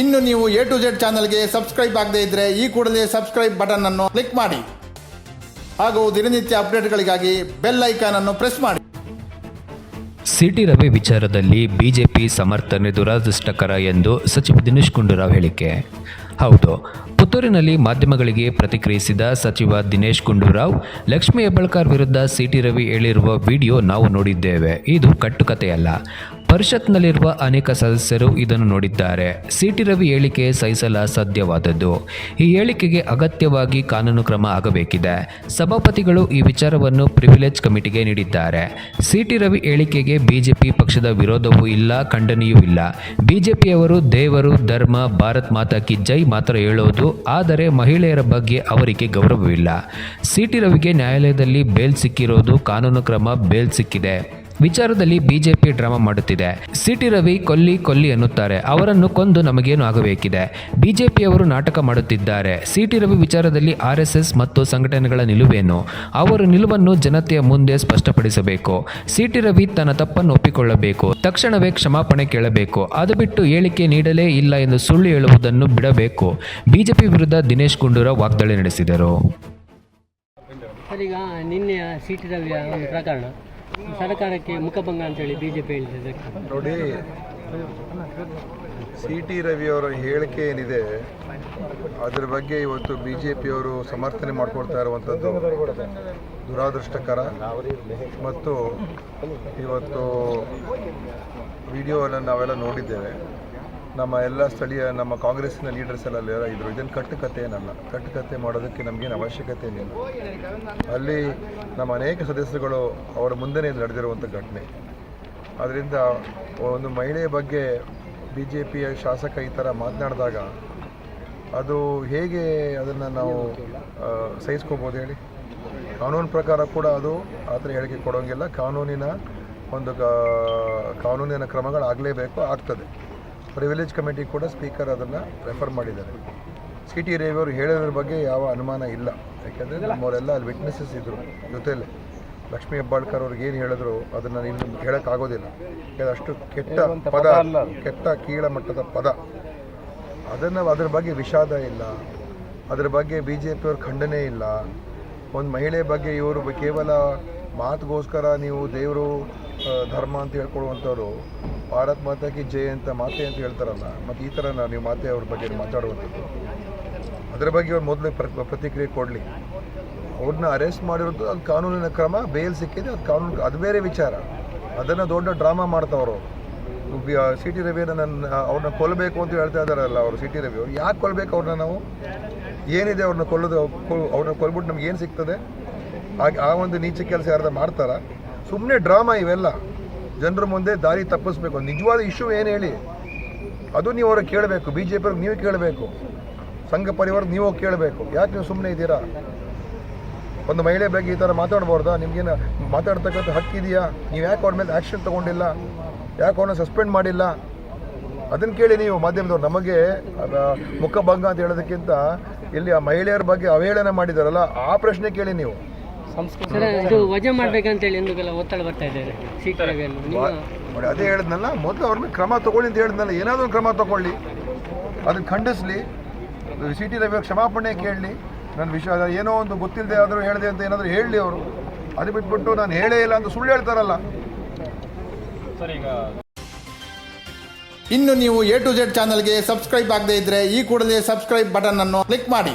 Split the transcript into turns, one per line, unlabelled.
ಇನ್ನು ನೀವು A to Z ಚಾನಲ್ಗೆ ಸಬ್ಸ್ಕ್ರೈಬ್ ಆಗದೇ ಇದ್ರೆ ಈ ಕೂಡಲೇ ಸಬ್ಸ್ಕ್ರೈಬ್ ಬಟನ್ ಅನ್ನು ಕ್ಲಿಕ್ ಮಾಡಿ. ಹಾಗೂ ದಿನನಿತ್ಯ ಅಪ್ಡೇಟ್ಗಳಿಗಾಗಿ ಬೆಲ್ ಐಕಾನ್ ಅನ್ನು ಪ್ರೆಸ್ ಮಾಡಿ.
ಸಿಟಿ ರವಿ ವಿಚಾರದಲ್ಲಿ ಬಿಜೆಪಿ ಸಮರ್ಥನೆ ದುರದೃಷ್ಟಕರ ಎಂದು ಸಚಿವ ದಿನೇಶ್ ಗುಂಡೂರಾವ್ ಹೇಳಿಕೆ. ಹೌದು, ಪುತ್ತೂರಿನಲ್ಲಿ ಮಾಧ್ಯಮಗಳಿಗೆ ಪ್ರತಿಕ್ರಿಯಿಸಿದ ಸಚಿವ ದಿನೇಶ್ ಗುಂಡೂರಾವ್, ಲಕ್ಷ್ಮೀ ಹೆಬ್ಬಾಳ್ಕರ್ ವಿರುದ್ಧ ಸಿಟಿ ರವಿ ಹೇಳಿರುವ ವಿಡಿಯೋ ನಾವು ನೋಡಿದ್ದೇವೆ. ಇದು ಕಟ್ಟುಕತೆಯಲ್ಲ ಪರಿಷತ್ನಲ್ಲಿರುವ ಅನೇಕ ಸದಸ್ಯರು ಇದನ್ನು ನೋಡಿದ್ದಾರೆ. ಸಿಟಿ ರವಿ ಹೇಳಿಕೆ ಸಹಿಸಲ ಸಾಧ್ಯವಾದದ್ದು. ಈ ಹೇಳಿಕೆಗೆ ಅಗತ್ಯವಾಗಿ ಕಾನೂನು ಕ್ರಮ ಆಗಬೇಕಿದೆ. ಸಭಾಪತಿಗಳು ಈ ವಿಚಾರವನ್ನು ಪ್ರಿವಿಲೇಜ್ ಕಮಿಟಿಗೆ ನೀಡಿದ್ದಾರೆ. ಸಿಟಿ ರವಿ ಹೇಳಿಕೆಗೆ ಬಿಜೆಪಿ ಪಕ್ಷದ ವಿರೋಧವೂ ಇಲ್ಲ, ಖಂಡನೆಯೂ ಇಲ್ಲ. ಬಿಜೆಪಿಯವರು ದೇವರು, ಧರ್ಮ, ಭಾರತ್ ಮಾತಾ ಕಿ ಜೈ ಮಾತ್ರ ಹೇಳೋದು, ಆದರೆ ಮಹಿಳೆಯರ ಬಗ್ಗೆ ಅವರಿಗೆ ಗೌರವವಿಲ್ಲ. ಸಿಟಿ ರವಿಗೆ ನ್ಯಾಯಾಲಯದಲ್ಲಿ ಬೇಲ್ ಸಿಕ್ಕಿರೋದು ಕಾನೂನು ಕ್ರಮ ಬೇಲ್ ಸಿಕ್ಕಿದೆ. ವಿಚಾರದಲ್ಲಿ ಬಿಜೆಪಿ ಡ್ರಾಮಾ ಮಾಡುತ್ತಿದೆ. ಸಿಟಿ ರವಿ ಕೊಲ್ಲಿ ಕೊಲ್ಲಿ ಎನ್ನುತ್ತಾರೆ. ಅವರನ್ನು ಕೊಂದು ನಮಗೇನು ಆಗಬೇಕಿದೆ? ಬಿಜೆಪಿಯವರು ನಾಟಕ ಮಾಡುತ್ತಿದ್ದಾರೆ. ಸಿಟಿ ರವಿ ವಿಚಾರದಲ್ಲಿ ಆರ್ಎಸ್ಎಸ್ ಎಸ್ ಎಸ್ ಮತ್ತು ಸಂಘಟನೆಗಳ ನಿಲುವೇನು? ಅವರು ನಿಲುವನ್ನು ಜನತೆಯ ಮುಂದೆ ಸ್ಪಷ್ಟಪಡಿಸಬೇಕು. ಸಿಟಿ ರವಿ ತನ್ನ ತಪ್ಪನ್ನು ಒಪ್ಪಿಕೊಳ್ಳಬೇಕು. ತಕ್ಷಣವೇ ಕ್ಷಮಾಪಣೆ ಕೇಳಬೇಕು. ಅದು ಬಿಟ್ಟು ಹೇಳಿಕೆ ನೀಡಲೇ ಇಲ್ಲ ಎಂದು ಸುಳ್ಳು ಹೇಳುವುದನ್ನು ಬಿಡಬೇಕು. ಬಿಜೆಪಿ ವಿರುದ್ಧ ದಿನೇಶ್ ಗುಂಡೂರಾವ್ ವಾಗ್ದಾಳಿ ನಡೆಸಿದರು.
ಸರ್ ಈಗ ನಿನ್ನೆ ಸಿಟಿ ರವಿಯ ಒಂದು ಪ್ರಕರಣ. ಸರ್ಕಾರಕ್ಕೆ ಮುಖಭಂಗ ಅಂತೇಳಿ ಬಿ ಜೆ ಪಿ ಹೇಳಿದೆ
ನೋಡಿ ಸಿ ಟಿ ರವಿಯವರ ಹೇಳಿಕೆ ಏನಿದೆ, ಅದರ ಬಗ್ಗೆ ಇವತ್ತು ಬಿ ಜೆ ಪಿಯವರು ಸಮರ್ಥನೆ ಮಾಡ್ಕೊಳ್ತಾ ಇರುವಂಥದ್ದು ದುರಾದೃಷ್ಟಕರ. ಮತ್ತು ಇವತ್ತು ವಿಡಿಯೋವನ್ನು ನಾವೆಲ್ಲ ನೋಡಿದ್ದೇವೆ. ನಮ್ಮ ಎಲ್ಲ ಸ್ಥಳೀಯ, ನಮ್ಮ ಕಾಂಗ್ರೆಸ್ನ ಲೀಡರ್ಸ್ ಎಲ್ಲ ಇದ್ದರು ಇದ್ರು. ಇದನ್ನು ಕಟ್ಟುಕತೆ ಏನಲ್ಲ ಕಟ್ಟುಕತೆ ಮಾಡೋದಕ್ಕೆ ನಮಗೇನು ಅವಶ್ಯಕತೆ ಏನಿಲ್ಲ. ಅಲ್ಲಿ ನಮ್ಮ ಅನೇಕ ಸದಸ್ಯರುಗಳು ಅವರ ಮುಂದೆನೇ ನಡೆದಿರುವಂಥ ಘಟನೆ. ಅದರಿಂದ ಒಂದು ಮಹಿಳೆಯ ಬಗ್ಗೆ ಬಿ ಜೆ ಪಿಯ ಶಾಸಕ ಈ ಥರ ಮಾತನಾಡಿದಾಗ ಅದು ಹೇಗೆ ಅದನ್ನು ನಾವು ಸಹಿಸ್ಕೋಬೋದು ಹೇಳಿ? ಕಾನೂನು ಪ್ರಕಾರ ಕೂಡ ಅದು ಆ ಥರ ಹೇಳಿಕೆ ಕೊಡೋಂಗಿಲ್ಲ. ಕಾನೂನಿನ ಒಂದು ಕಾನೂನಿನ ಕ್ರಮಗಳಾಗಲೇಬೇಕು, ಆಗ್ತದೆ. ಪ್ರಿವಿಲೇಜ್ ಕಮಿಟಿ ಕೂಡ ಸ್ಪೀಕರ್ ಅದನ್ನು ರೆಫರ್ ಮಾಡಿದ್ದಾರೆ. ಸಿ ಟಿ ರವಿಯವರು ಹೇಳೋದ್ರ ಬಗ್ಗೆ ಯಾವ ಅನುಮಾನ ಇಲ್ಲ. ಯಾಕೆಂದರೆ ನಮ್ಮವರೆಲ್ಲ ಅಲ್ಲಿ ವಿಟ್ನೆಸಸ್ ಇದ್ದರು ಜೊತೆಯಲ್ಲಿ ಲಕ್ಷ್ಮೀ ಹೆಬ್ಬಾಳ್ಕರ್ ಅವ್ರಿಗೆ ಏನು ಹೇಳಿದ್ರು ಅದನ್ನು ನೀವು ಹೇಳೋಕ್ಕಾಗೋದಿಲ್ಲ ಯಾಕಂದ್ರೆ ಅಷ್ಟು ಕೆಟ್ಟ ಪದ ಕೆಟ್ಟ ಕೀಳ ಮಟ್ಟದ ಪದ. ಅದನ್ನು ಅದ್ರ ಬಗ್ಗೆ ವಿಷಾದ ಇಲ್ಲ. ಅದ್ರ ಬಗ್ಗೆ ಬಿ ಜೆ ಪಿಯವ್ರ ಖಂಡನೆ ಇಲ್ಲ. ಒಂದು ಮಹಿಳೆ ಬಗ್ಗೆ ಇವರು ಕೇವಲ ಮಾತುಗೋಸ್ಕರ ನೀವು ದೇವರು ಧರ್ಮ ಅಂತ ಹೇಳ್ಕೊಡುವಂಥವ್ರು ಭಾರತ್ ಮಾತಾ ಕಿ ಜಯ ಅಂತ ಮಾತೆ ಅಂತ ಹೇಳ್ತಾರಲ್ಲ, ಮತ್ತು ಈ ಥರ ನೀವು ಮಾತೆ ಅವ್ರ ಬಗ್ಗೆ ಮಾತಾಡುವಂಥದ್ದು. ಅದರ ಬಗ್ಗೆ ಅವ್ರು ಮೊದಲು ಪ್ರ ಪ್ರತಿಕ್ರಿಯೆ ಕೊಡಲಿ. ಅವ್ರನ್ನ ಅರೆಸ್ಟ್ ಮಾಡಿರೋದು ಅದು ಕಾನೂನಿನ ಕ್ರಮ ಬೇಲ್ ಸಿಕ್ಕಿದೆ, ಅದು ಕಾನೂನು ಅದು ಬೇರೆ ವಿಚಾರ. ಅದನ್ನು ದೊಡ್ಡ ಡ್ರಾಮಾ ಮಾಡ್ತಾವ್ರು. ಸಿ ಟಿ ರವಿಯನ್ನು ನನ್ನ ಅವ್ರನ್ನ ಕೊಲ್ಲಬೇಕು ಅಂತ ಹೇಳ್ತಾ ಇದ್ದಾರಲ್ಲ ಅವರು ಸಿ ಟಿ ರವಿ ಅವ್ರು. ಯಾಕೆ ಕೊಲ್ಲಬೇಕು ಅವ್ರನ್ನ ನಾವು? ಏನಿದೆ ಅವ್ರನ್ನ ಕೊಲ್ಲೋದು? ಕೊಲ್- ಅವ್ರನ್ನ ಕೊಲ್ಬಿಟ್ಟು ನಮ್ಗೆ ಏನು ಸಿಗ್ತದೆ? ಹಾಗೆ ಆ ಒಂದು ನೀಚ ಕೆಲಸ ಯಾರ್ದ ಮಾಡ್ತಾರ? ಸುಮ್ಮನೆ ಡ್ರಾಮಾ ಇವೆಲ್ಲ. ಜನರ ಮುಂದೆ ದಾರಿ ತಪ್ಪಿಸ್ಬೇಕು. ನಿಜವಾದ ಇಶ್ಯೂ ಏನು ಹೇಳಿ? ಅದು ನೀವು ಅವ್ರಿಗೆ ಕೇಳಬೇಕು. ಬಿ ಜೆ ಪಿಯವ್ರಿಗೆ ನೀವು ಕೇಳಬೇಕು. ಸಂಘ ಪರಿವಾರ ನೀವು ಕೇಳಬೇಕು. ಯಾಕೆ ನೀವು ಸುಮ್ಮನೆ ಇದ್ದೀರಾ? ಒಂದು ಮಹಿಳೆ ಬಗ್ಗೆ ಈ ಥರ ಮಾತಾಡ್ಬಾರ್ದಾ? ನಿಮಗೇನು ಮಾತಾಡ್ತಕ್ಕಂಥ ಹಕ್ಕಿದೆಯಾ ನೀವು ಯಾಕೆ ಅವ್ರ ಮೇಲೆ ಆ್ಯಕ್ಷನ್ ತೊಗೊಂಡಿಲ್ಲ? ಯಾಕೆ ಅವ್ರನ್ನ ಸಸ್ಪೆಂಡ್ ಮಾಡಿಲ್ಲ? ಅದನ್ನು ಕೇಳಿ ನೀವು ಮಾಧ್ಯಮದವ್ರು. ನಮಗೆ ಮುಖಭಂಗ ಅಂತ ಹೇಳೋದಕ್ಕಿಂತ ಇಲ್ಲಿ ಆ ಮಹಿಳೆಯರ ಬಗ್ಗೆ ಅವಹೇಳನ ಮಾಡಿದಾರಲ್ಲ, ಆ ಪ್ರಶ್ನೆ ಕೇಳಿ ನೀವು.
ಸರ್ ಇದು ವಜಾ ಮಾಡ್ಬೇಕಂತೇಳಿ ಎಂದುಗೆಲ್ಲ ಒತ್ತಡ ಬರ್ತಾ ಇದ್ದಾರೆ ಸಿ ಟಿ ನಿಮ್ಮ
ನೋಡಿ ಅದೇ ಹೇಳಿದ್ನಲ್ಲ ಮೊದಲು ಅವ್ರ ಮೇಲೆ ಕ್ರಮ ತಗೊಳ್ಳಿ ಅಂತ ಹೇಳಿದ್ನಲ್ಲ ಏನಾದರೂ ಒಂದು ಕ್ರಮ ತಗೊಳ್ಳಿ. ಅದನ್ನು ಖಂಡಿಸ್ಲಿ. ಸಿ ಟಿ ರವಿ ಕ್ಷಮಾಪಣೆ ಕೇಳಲಿ. ನನ್ನ ವಿಷಯ ಏನೋ ಒಂದು ಗೊತ್ತಿಲ್ಲದೆ ಆದರೂ ಹೇಳಿದೆ ಅಂತ ಏನಾದರೂ ಹೇಳಲಿ ಅವರು. ಅದು ಬಿಟ್ಬಿಟ್ಟು ನಾನು ಹೇಳೇ ಇಲ್ಲ ಅಂತ ಸುಳ್ಳು ಹೇಳ್ತಾರಲ್ಲ.
ಇನ್ನು ನೀವು ಎ ಟು ಜೆಡ್ ಚಾನಲ್ಗೆ ಸಬ್ಸ್ಕ್ರೈಬ್ ಆಗದೇ ಇದ್ರೆ ಈ ಕೂಡಲೇ ಸಬ್ಸ್ಕ್ರೈಬ್ ಬಟನ್ ಅನ್ನು ಕ್ಲಿಕ್ ಮಾಡಿ.